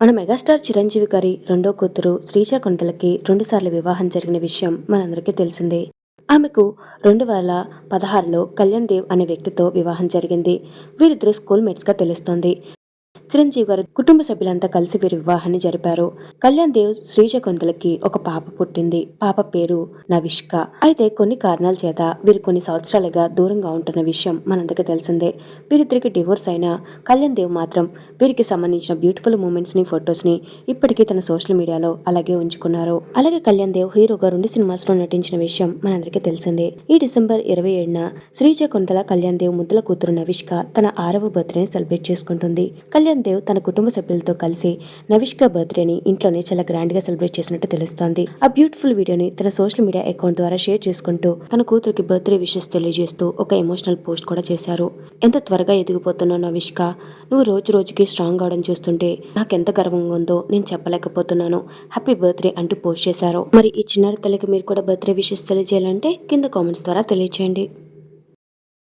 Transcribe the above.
మన మెగాస్టార్ చిరంజీవి గారి రెండో కూతురు శ్రీజ కొండలకి రెండుసార్లు వివాహం జరిగిన విషయం మనందరికీ తెలిసిందే. ఆమెకు రెండు వేల పదహారులో కళ్యాణ్ దేవ్ అనే వ్యక్తితో వివాహం జరిగింది. వీరిద్దరు స్కూల్ మేట్స్గా తెలుస్తోంది. చిరంజీవి గారు కుటుంబ సభ్యులంతా కలిసి వీరి వివాహాన్ని జరిపారు. కళ్యాణ్ దేవ్ శ్రీజ కొంతలకి ఒక పాప పుట్టింది. పాప పేరు నవిష్క. అయితే కొన్ని కారణాల చేత వీరు కొన్ని సంవత్సరాలుగా దూరంగా ఉంటున్న విషయం మనందరికీ తెలిసిందే. వీరిద్దరికి డివోర్స్ అయినా కళ్యాణ్ దేవ్ మాత్రం వీరికి సంబంధించిన బ్యూటిఫుల్ మూమెంట్స్ని ఫొటోస్ని ఇప్పటికీ తన సోషల్ మీడియాలో అలాగే ఉంచుకున్నారు. అలాగే కళ్యాణ్ దేవ్ హీరోగా రెండు సినిమాస్లో నటించిన విషయం మనందరికీ తెలిసిందే. ఈ డిసెంబర్ ఇరవై ఏడున శ్రీజ కొంతల కళ్యాణ్ దేవ్ ముద్దుల కూతురు నవిష్క తన ఆరవ బర్త్డేని సెలబ్రేట్ చేసుకుంటుంది. కళ్యాణ్ దేవ్ తన కుటుంబ సభ్యులతో కలిసి నవిష్క బర్త్డేని ఇంట్లోనే చాలా గ్రాండ్గా సెలబ్రేట్ చేసినట్టు తెలుస్తోంది. ఆ బ్యూటిఫుల్ వీడియోని తన సోషల్ మీడియా అకౌంట్ ద్వారా షేర్ చేసుకుంటూ తన కూతురికి బర్త్డే విషెస్ తెలియజేస్తూ ఒక ఎమోషనల్ పోస్ట్ కూడా చేశారు. ఎంత త్వరగా ఎదిగిపోతున్నావు నవిష్క? నువ్వు రోజు రోజుకి స్ట్రాంగ్ అవడం చూస్తుంటే నాకు ఎంత గర్వంగా ఉందో నేను చెప్పలేకపోతున్నాను. హ్యాపీ బర్త్డే అంటూ పోస్ట్ చేశారు. మరి ఈ చిన్నారి తల్లికి మీరు కూడా బర్త్డే విషెస్ తెలియజేయాలంటే కింద కామెంట్స్ ద్వారా తెలియచేయండి.